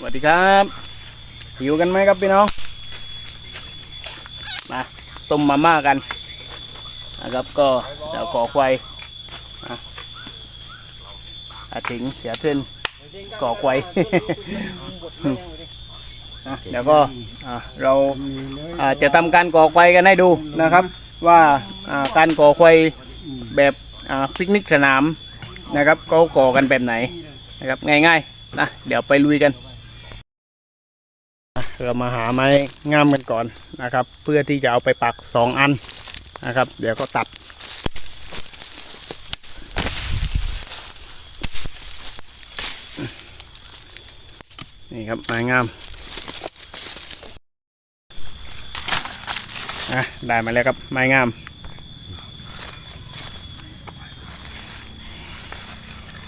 สวัสดีครับหิวกันไหมครับพี่น้องมาต้มมาม่ากันนะครับก็เดี๋ยวขอควายอะอาถิงเสียขึ้นก่อควายอะเดี๋ยวก็เราจะทำการก่อควายกันให้ดูนะครับ ว่าการก่อควายแบบปิกนิกสนามนะครับเขาก่อกันแบบไหนนะครับง่ายๆนะเดี๋ยวไปลุยกัน เรามาหาไม้งามกันก่อนนะครับ เพื่อที่จะเอาไปปักสองอันนะครับ เดี๋ยวก็ตัด นี่ครับไม้งามอะได้มาแล้วครับไม้งาม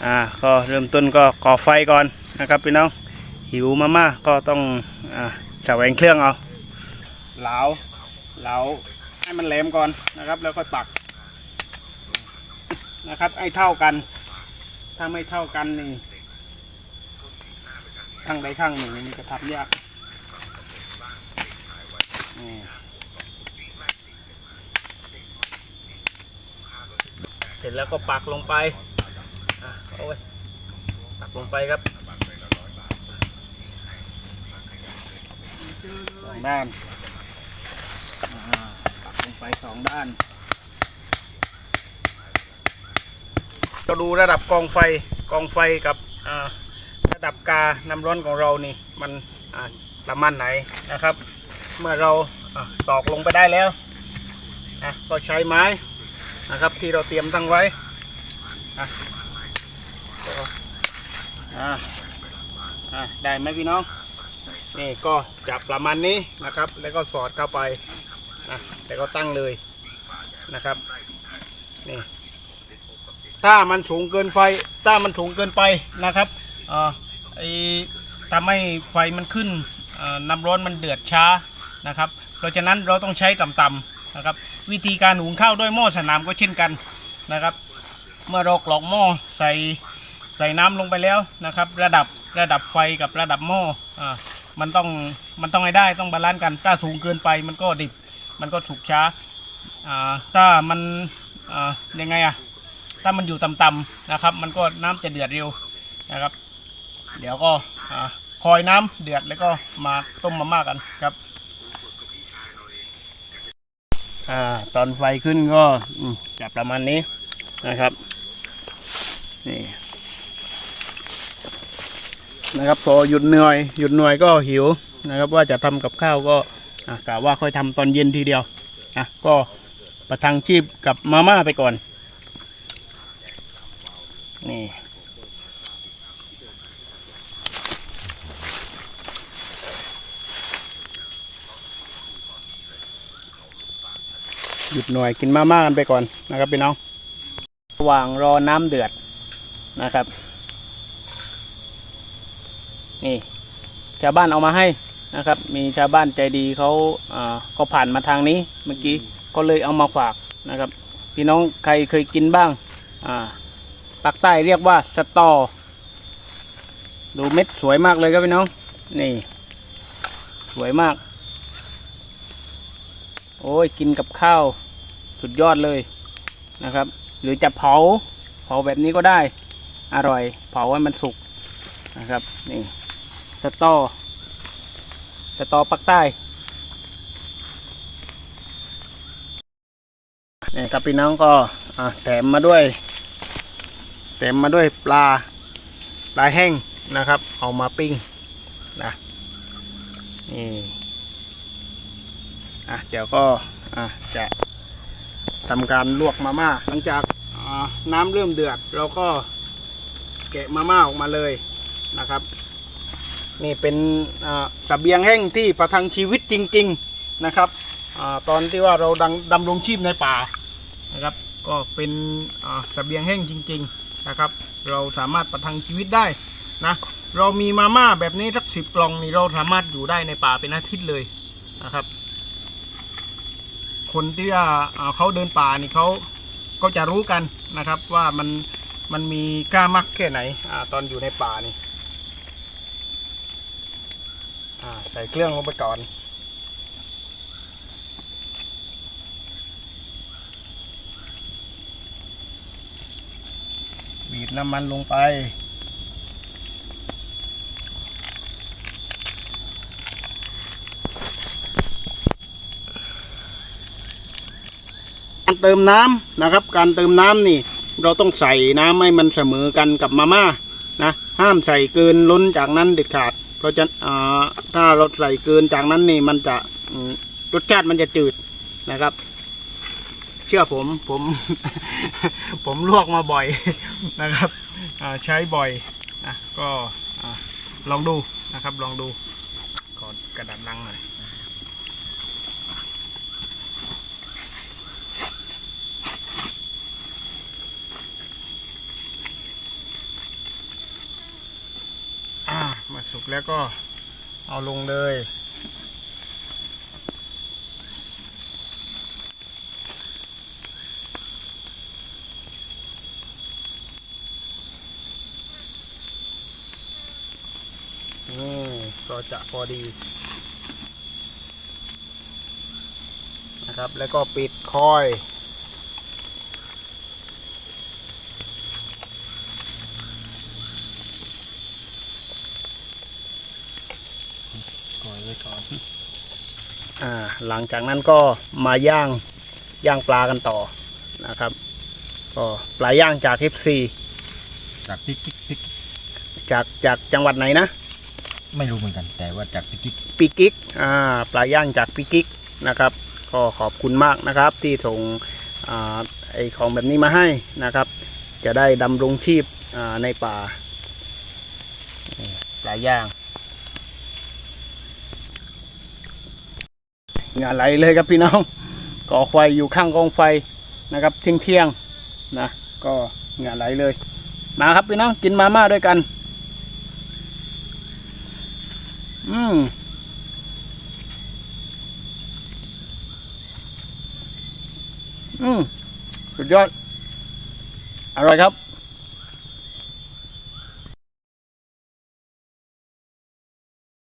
อ่าก็เริ่มต้นก็ก่อไฟก่อนนะครับพี่น้อง หิวมาม่าก็ต้องอ่าแสวงเครื่องเอาเหลาเหลาให้มันแหลมก่อนนะครับ แล้วก็ปักนะครับให้เท่ากัน ถ้าไม่เท่ากันนี่ข้างใดข้างหนึ่งมันจะทำยากเสร็จแล้วก็ปักลงไปอะโอ้ย ปักลงไปครับ สองด้านปักลงไปสองด้าน เราดูระดับกองไฟกองไฟกับอ่าระดับกาน้ำร้อนของเรานี่มันประมาณไหนนะครับ เมื่อเราอตอกลงไปได้แล้วนะก็ใช้ไม้นะครับที่เราเตรียมตั้งไว้อ่าได้ไหมพี่น้อง นี่ก็จับประมาณนี้นะครับ แล้วก็สอดเข้าไปนะแล้วก็ตั้งเลยนะครับนี่ถ้ามันสูงเกินไฟ ถ้ามันสูงเกินไปนะครับอ่าไอ้ทำให้ไฟมันขึ้นน้ำร้อนมันเดือดช้านะครับ เพราะฉะนั้นเราต้องใช้ต่ำๆนะครับ วิธีการหุงข้าวด้วยหม้อสนามก็เช่นกันนะครับ เมื่อเรากรอกหม้อใส่ใส่น้ำลงไปแล้วนะครับ ระดับระดับไฟกับระดับหม้ออ่า มันต้องมันต้องให้ได้ต้องบาลานซ์กัน ถ้าสูงเกินไปมันก็ดิบ มันก็สุกช้าถ้ามันอ่ายังไงอะถ้ามันอยู่ต่ำๆนะครับ มันก็น้ำจะเดือดเร็วนะครับ เดี๋ยวก็คอยน้ำเดือดแล้วก็มาต้มมาม่ากันครับอตอนไฟขึ้นก็อืมจะประมาณนี้นะครับนี่ นะครับพอหยุดเหนื่อยหยุดเหนื่อยก็หิวนะครับว่าจะทำกับข้าวก็กะว่าค่อยทำตอนเย็นทีเดียวอะก็ประทังชีพกับมาม่าไปก่อนนี่หยุดหน่วยกินมาม่ากันไปก่อนนะครับพี่น้องระหว่างรอน้ำเดือดนะครับ นี่ชาวบ้านเอามาให้นะครับ มีชาวบ้านใจดีเขาอ่าเขาผ่านมาทางนี้เมื่อกี้ก็เลยเอามาฝากนะครับ พี่น้องใครเคยกินบ้างอ่าปากใต้เรียกว่าสตอ ดูเม็ดสวยมากเลยครับพี่น้อง นี่ สวยมาก โอ้ยกินกับข้าวสุดยอดเลยนะครับ หรือจะเผา เผาแบบนี้ก็ได้ อร่อย เผาให้มันสุกนะครับ นี่ สตอสตอปักใต้นี่ครับพี่น้องก็แถมมาด้วยแถมมาด้วยปลาปลาแห้งนะครับ เอามาปิ้งนะนี่อะเดี๋ยวก็อะจะทำการลวกมาม่าหลังจากน้ำเริ่มเดือดเราก็แกะมาม่าออกมาเลยนะครับ นี่เป็นสเบียงแห้งที่ประทังชีวิตจริง ๆนะครับอตอนที่ว่าเราดังดำรงชีพในป่านะครับ ก็เป็นสเบียงแห้งจริง ๆนะครับ เราสามารถประทังชีวิตได้นะเรามีมาม่าแบบนี้สักสิบกล่องนี่เราสามารถอยู่ได้ในป่าเป็นอาทิตย์เลยนะครับ คนที่ว่าเขาเดินป่านี่เขาก็จะรู้กันนะครับว่ามันมันมีกล้ามักแค่ไหนอตอนอยู่ในป่านี่ ใส่เครื่องลงไปก่อนบีบน้ำมันลงไป การเติมน้ำนะครับ การเติมน้ำนี่ เราต้องใส่น้ำให้มันเสมอกันกับมาม่านะ ห้ามใส่เกินล้นจากนั้นเด็ดขาด เพราะจะอ่าถ้าเราใส่เกินจากนั้นนี่มันจะรสชาติมันจะจืดนะครับ เชื่อผมผม ผมลวกมาบ่อยนะครับอ่าใช้บ่อยนะก็ลองดูนะครับ ลองดูขอกระดาษลังหน่อย อ่ามา สุกแล้วก็เอาลงเลย นี่ก็จะพอดี นะครับ แล้วก็ปิดคอย ก่อยไว้ก่อน อ่า หลังจากนั้นก็มาย่างย่างปลากันต่อนะครับ ก็ปลาย่างจาก FC จากพิกิกพิกิกจากจากจังหวัดไหนนะ ไม่รู้เหมือนกัน แต่ว่าจากพิกิกปิกิกอ่าปลาย่างจากปิกิกนะครับ ก็ขอบคุณมากนะครับที่ส่งอ่าไอของแบบนี้มาให้นะครับ จะได้ดำรงชีพอ่าในป่านี่ปลาย่าง งานไหลเลยครับพี่น้องก่อไฟอยู่ข้างกองไฟนะครับเที่ยงเที่ยงๆนะก็งานไหลเลย มาครับพี่น้องกินมาม่าด้วยกัน อืมอืมสุดยอดอร่อยครับ